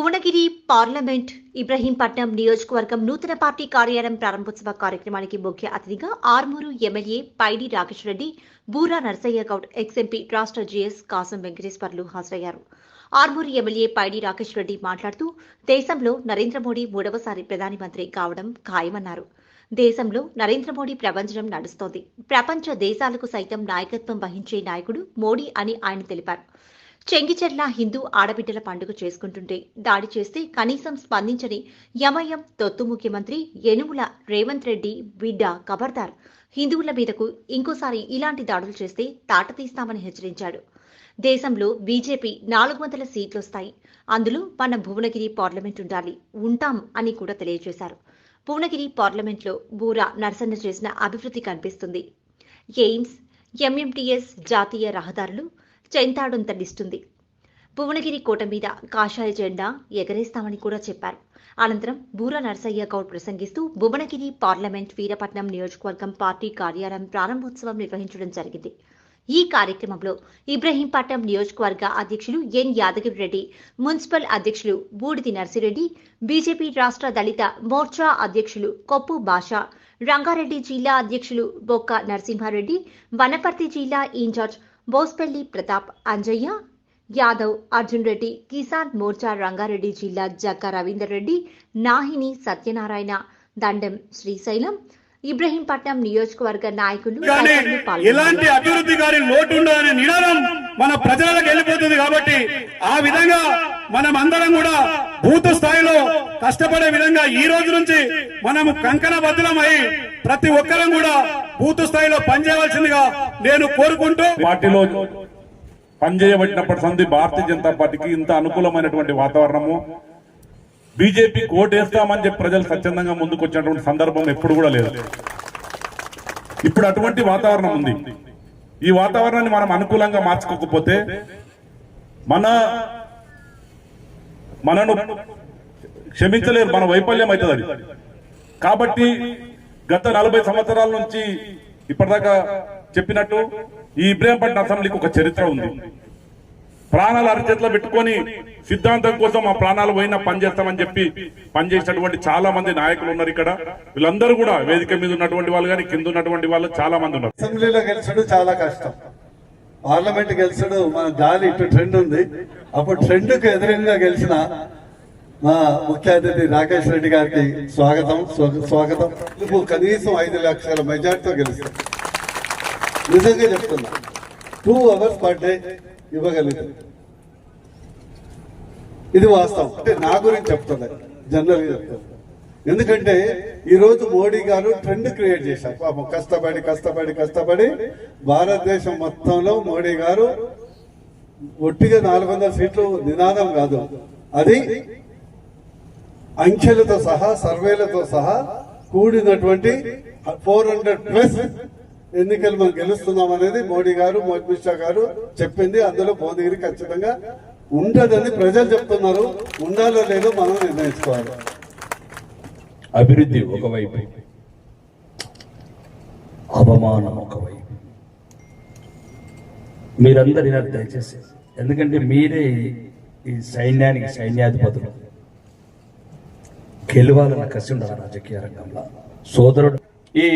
Bhuvanagiri parliament Ibrahimpatnam నియోజకవర్గం నూతన party కార్యాలయం ప్రారంభోత్సవ కార్యక్రమానికి ముఖ్య అతిథిగా Armur MLA Paidi Rakesh Reddy Boora Narsaiah Goud ex MP రాష్ట్ర జీఎస్ కాసం వెంకటేశ్వర్లు హాజరయ్యారు. ఆర్మూరు ఎమ్మెల్యే పైడి రాకేష్ రెడ్డి మాట్లాడుతూ దేశంలో నరేంద్ర మోడీ మూడవసారి ప్రధాని మంత్రి కావడం ఖాయమన్నారు. దేశంలో నరేంద్ర మోడీ ప్రపంచం నడుస్తోంది. ప్రపంచ దేశాలకు సైతం నాయకత్వం వహించే నాయకుడు మోడీ అని ఆయన తెలిపారు. చెంగిచెర్ల హిందూ ఆడబిడ్డల పండుగ చేసుకుంటుంటే దాడి చేస్తే కనీసం స్పందించని యమయం తొత్తు ముఖ్యమంత్రి యనుముల రేవంత్ రెడ్డి బిడ్డ ఖబర్దార్ హిందువుల మీదకు ఇంకోసారి ఇలాంటి దాడులు చేస్తే తాట తీస్తామని హెచ్చరించాడు. దేశంలో బీజేపీ నాలుగు వందల సీట్లొస్తాయి అందులో మన భువనగిరి పార్లమెంట్ ఉండాలి ఉంటాం అని కూడా తెలియజేశారు. భువనగిరి పార్లమెంట్లో బూరా నరసన్న చేసిన అభివృద్ధి కనిపిస్తుంది. ఎయిమ్స్ ఎంఎంటీఎస్ జాతీయ రహదారులు చెంతాడొంతడిస్తుంది భువనగిరి కోట మీద కాషాయ జెండా ఎగరేస్తామని కూడా చెప్పారు. అనంతరం బూర నర్సయ్య గౌడ్ ప్రసంగిస్తూ భువనగిరి పార్లమెంట్ వీరపట్నం నియోజకవర్గం పార్టీ కార్యాలయం ప్రారంభోత్సవం నిర్వహించడం జరిగింది. ఈ కార్యక్రమంలో ఇబ్రహీంపట్నం నియోజకవర్గ అధ్యక్షులు ఎన్ యాదగిరి రెడ్డి మున్సిపల్ అధ్యక్షులు బూడిది నర్సిరెడ్డి బీజేపీ రాష్ట్ర దళిత మోర్చా అధ్యక్షులు కొప్పు భాష రంగారెడ్డి జిల్లా అధ్యక్షులు బొక్క నరసింహారెడ్డి వనపర్తి జిల్లా ఇన్ఛార్జ్ బోస్పల్లి ప్రతాప్ అంజయ్య యాదవ్ అర్జున్ రెడ్డి కిసాన్ మోర్చా రంగారెడ్డి జిల్లా జక్క రవీందర్ రెడ్డి నాహిని సత్యనారాయణ దండం శ్రీశైలం ఇబ్రహీంపట్నం నియోజకవర్గ నాయకులు. ఎలాంటి అభివృద్ధి గారి లోటు ఉండదనే నినాదం మన ప్రజలకు వెళ్ళిపోతుంది కాబట్టి ఆ విధంగా మనం అందరం కూడా బూత్ స్థాయిలో కష్టపడే విధంగా ఈ రోజు నుంచి మనము కంకణ బద్దులమై ప్రతి ఒక్కరం కూడా బూత్ స్థాయిలో పనిచేయవలసిందిగా నేను కోరుకుంటూ పార్టీలో పనిచేయబడినప్పటి సంది భారతీయ జనతా పార్టీకి ఇంత అనుకూలమైనటువంటి వాతావరణము బీజేపీ ఓటేస్తామని చెప్పి ప్రజలు స్వచ్ఛందంగా ముందుకు వచ్చినటువంటి సందర్భం ఎప్పుడు కూడా లేదు. ఇప్పుడు అటువంటి వాతావరణం ఉంది. ఈ వాతావరణాన్ని మనం అనుకూలంగా మార్చుకోకపోతే మన మనను క్షమించలేరు మన వైఫల్యం అవుతుంది అది. కాబట్టి గత నలభై సంవత్సరాల నుంచి ఇప్పటిదాకా చెప్పినట్టు ఈ ఇబ్రాహీంపట్నం అసెంబ్లీకి ఒక చరిత్ర ఉంది. ప్రాణాలు అరచేతిలో పెట్టుకొని సిద్ధాంతం కోసం ఆ ప్రాణాలు పోయినా పనిచేస్తామని చెప్పి పనిచేసినటువంటి చాలా మంది నాయకులు ఉన్నారు ఇక్కడ. వీళ్ళందరూ కూడా వేదిక మీద ఉన్నటువంటి వాళ్ళు కానీ కింద ఉన్నటువంటి వాళ్ళు చాలా మంది ఉన్నారు. అసెంబ్లీలో గెలిచడం చాలా కష్టం. పార్లమెంట్ గెలిచడం మన గాలి ఇటు ట్రెండ్ ఉంది. అప్పుడు ట్రెండ్కు ఎదురుగా గెలిచిన మా ముఖ్య అతిథి రాకేష్ రెడ్డి గారికి స్వాగతం. స్వాగతం. నువ్వు కనీసం ఐదు లక్షల మెజార్టీతో గెలుస్తావు. నిజంగా చెప్తున్నా. టూ అవర్స్ పర్ డే ఇవ్వగలుగుతాం. ఇది వాస్తవం. అంటే నా గురించి చెప్తుంది జనరల్ చెప్తుంది ఎందుకంటే ఈరోజు మోడీ గారు ట్రెండ్ క్రియేట్ చేశారు. పాపం కష్టపడి కష్టపడి కష్టపడి భారతదేశం మొత్తంలో మోడీ గారు ఒట్టిగా నాలుగు వందల సీట్లు నినాదం కాదు. అది అంకెలతో సహా సర్వేలతో సహా కూడినటువంటి ఫోర్ హండ్రెడ్ ప్లస్ ఎన్నికలు మనం గెలుస్తున్నాం అనేది మోడీ గారు మోదీ షా గారు చెప్పింది. అందులో భువనగిరి ఖచ్చితంగా ఉండదని ప్రజలు చెప్తున్నారు. ఉండాలో లేదో మనం నిర్ణయించుకోవాలి. అభివృద్ధి ఒకవైపు అవమానం ఒకవైపు. మీరందరూ దయచేసి ఎందుకంటే మీరే ఈ సైన్యానికి సైన్యాధిపతులు. గెలవాలన్న కసి ఉండాలి రాజకీయ రంగంలో సోదరుడు ఈ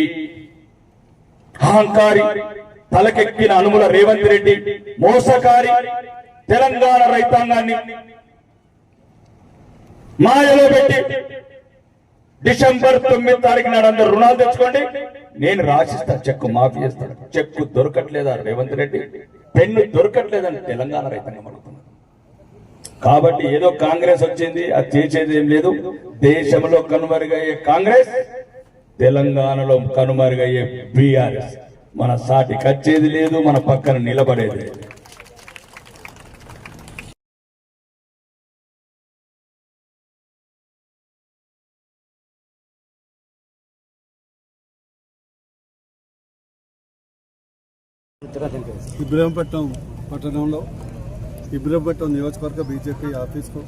అహంకారి తలకెక్కిన అనుముల రేవంత్ రెడ్డి మోసకారి తెలంగాణ రైతాంగాన్ని మాయలో పెట్టి డిసెంబర్ తొమ్మిది తారీఖు నాడు అందరు రుణాలు తెచ్చుకోండి. నేను రాసిస్తా చెక్కు మాఫీ చేస్తాను చెక్కు దొరకట్లేదా రేవంత్ రెడ్డి? పెన్ను దొరకట్లేదని తెలంగాణ రైతాంగం అడుగుతుంది. కాబట్టి ఏదో కాంగ్రెస్ వచ్చింది అది చేసేది ఏం లేదు. దేశంలో కనుమరుగయ్యే కాంగ్రెస్ తెలంగాణలో కనుమరుగయ్యే బీఆర్ఎస్. మన సాటి కచ్చేది లేదు మన పక్కన నిలబడేది లేదు. ఇబ్రహీంపట్నం పట్టణంలో ఇబ్రహీంపట్నం నియోజకవర్గ బీజేపీ ఆఫీస్కు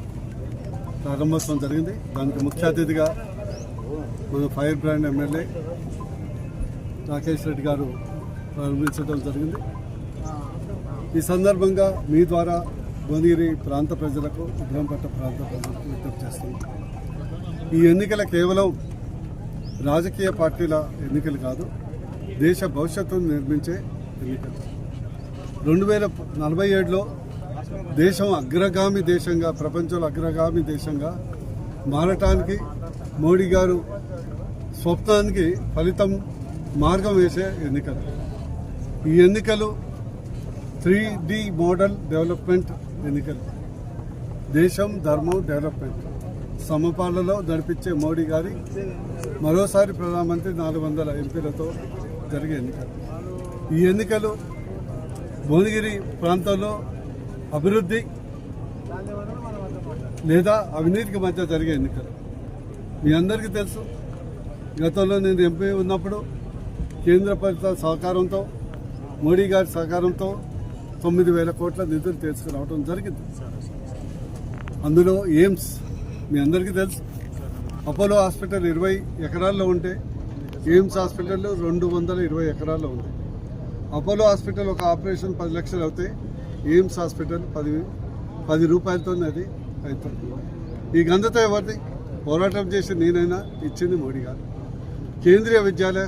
ప్రారంభోత్సవం జరిగింది. దానికి ముఖ్య అతిథిగా మన fire brand MLA Rakesh Reddy గారు ప్రారంభించడం జరిగింది. ఈ సందర్భంగా మీ ద్వారా భువనగిరి ప్రాంత ప్రజలకు ఇబ్రహంపట్ట ప్రాంత ప్రజలకు విజ్ఞప్తి చేస్తుంది ఈ ఎన్నికల కేవలం రాజకీయ పార్టీల ఎన్నికలు కాదు దేశ భవిష్యత్తును నిర్మించే ఎన్నికలు. రెండు వేల నలభై ఏడులో దేశం అగ్రగామి దేశంగా ప్రపంచంలో అగ్రగామి దేశంగా మారటానికి మోడీ గారు స్వప్నానికి ఫలితం మార్గం వేసే ఎన్నికలు. ఈ ఎన్నికలు త్రీ డి మోడల్ డెవలప్మెంట్ ఎన్నికలు. దేశం ధర్మం డెవలప్మెంట్. సమపాలలో నడిపించే మోడీ గారి మరోసారి ప్రధానమంత్రి నాలుగు వందల ఎంపీలతో జరిగే ఎన్నికలు. ఈ ఎన్నికలు భువనగిరి ప్రాంతంలో అభివృద్ధి లేదా అవినీతికి మధ్య జరిగే ఎన్నికలు. మీ అందరికీ తెలుసు. గతంలో నేను ఎంపీ ఉన్నప్పుడు కేంద్ర ప్రభుత్వ సహకారంతో మోడీ గారి సహకారంతో తొమ్మిది వేల కోట్ల నిధులు తీసుకురావడం జరిగింది. అందులో ఎయిమ్స్ మీ అందరికీ తెలుసు. అపోలో హాస్పిటల్ ఇరవై ఎకరాల్లో ఉంటే ఎయిమ్స్ హాస్పిటల్ రెండు వందల ఇరవై ఎకరాల్లో ఉంది. అపోలో హాస్పిటల్ ఒక ఆపరేషన్ పది లక్షలు అవుతాయి ఎయిమ్స్ హాస్పిటల్ పది పది రూపాయలతో అది అవుతుంది ఈ గంధత ఎవరిది? పోరాటం చేసి నేనైనా ఇచ్చింది మోడీ గారు. కేంద్రీయ విద్యాలయ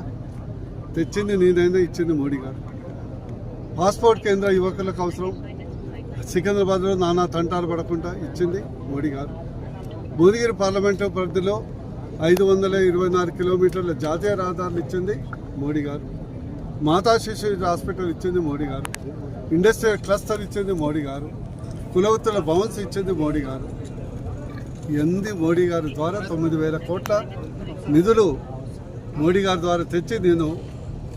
తెచ్చింది నేనైనా ఇచ్చింది మోడీ గారు. పాస్పోర్ట్ కేంద్ర యువకులకు అవసరం. సికింద్రాబాద్లో నానా తంటాలు పడకుండా ఇచ్చింది మోడీ గారు. భువనగిరి పార్లమెంటు పరిధిలో ఐదు వందల ఇరవై నాలుగు కిలోమీటర్ల జాతీయ రహదారులు ఇచ్చింది మోడీ గారు. మాతా శిశు హాస్పిటల్ ఇచ్చింది మోడీ గారు. ఇండస్ట్రియల్ క్లస్టర్ ఇచ్చింది మోడీ గారు. కులవృత్తుల భవన్స్ ఇచ్చింది మోడీ గారు. ఎంది మోడీ గారి ద్వారా తొమ్మిది వేల కోట్ల నిధులు మోడీ గారి ద్వారా తెచ్చి నేను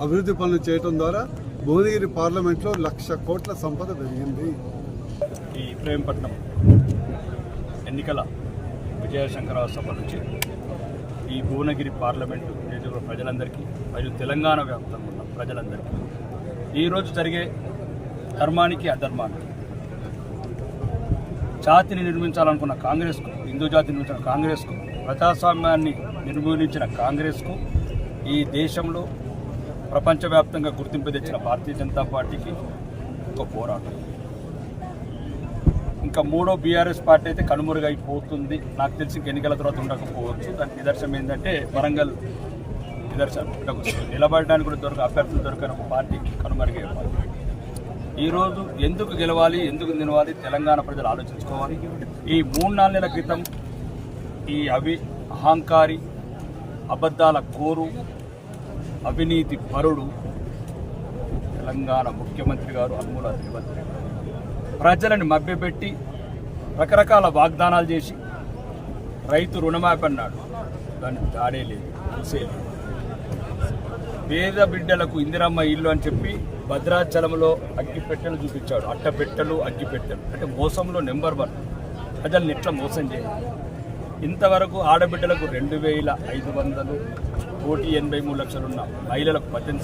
అభివృద్ధి పనులు చేయడం ద్వారా భువనగిరి పార్లమెంట్లో లక్ష కోట్ల సంపద పెరిగింది. ఈ ప్రేమపట్నం ఎన్నికల విజయశంకర సభ నుంచి ఈ భువనగిరి పార్లమెంటు నియోజకవర్గ ప్రజలందరికీ మరియు తెలంగాణ వ్యాప్తంగా ఉన్న ప్రజలందరికీ ఈరోజు జరిగే ధర్మానికి అధర్మానికి జాతిని నిర్మించాలనుకున్న కాంగ్రెస్కు హిందూ జాతిని నిర్మించిన కాంగ్రెస్కు ప్రజాస్వామ్యాన్ని నిర్మూలించిన కాంగ్రెస్కు ఈ దేశంలో ప్రపంచవ్యాప్తంగా గుర్తింపు తెచ్చిన భారతీయ జనతా పార్టీకి ఒక పోరాటం. ఇంకా మూడో బీఆర్ఎస్ పార్టీ అయితే కనుమరుగైపోతుంది. నాకు తెలిసి ఇంక ఎన్నికల తర్వాత ఉండకపోవచ్చు. దానికి నిదర్శనం ఏంటంటే వరంగల్ నిదర్శనం. నిలబడడానికి కూడా దొరక అభ్యర్థులు దొరకని ఒక పార్టీ కనుమరుగే పార్టీ. ఈరోజు ఎందుకు గెలవాలి ఎందుకు నిలవాలి తెలంగాణ ప్రజలు ఆలోచించుకోవాలి. ఈ మూడు నాలుగు నెలల క్రితం ఈ అవి అహంకారి అబద్ధాల కోరు అవినీతి పరుడు తెలంగాణ ముఖ్యమంత్రి గారు అనుమూల రేవంత్ రెడ్డి ప్రజలను మభ్యపెట్టి రకరకాల వాగ్దానాలు చేసి రైతు రుణమాపి అన్నాడు. దాన్ని దాడే లేదు చూసే పేద బిడ్డలకు ఇందిరమ్మ ఇల్లు అని చెప్పి భద్రాచలంలో అగ్గిపెట్టెలు చూపించాడు. అట్టపెట్టెలు అగ్గిపెట్టెలు అంటే మోసంలో నెంబర్ వన్. ప్రజల్ని ఎట్లా మోసం చేయాలి? ఇంతవరకు ఆడబిడ్డలకు రెండు వేల ఐదు వందలు కోటి ఎనభై మూడు లక్షలున్న మహిళలకు పద్దెనిమిది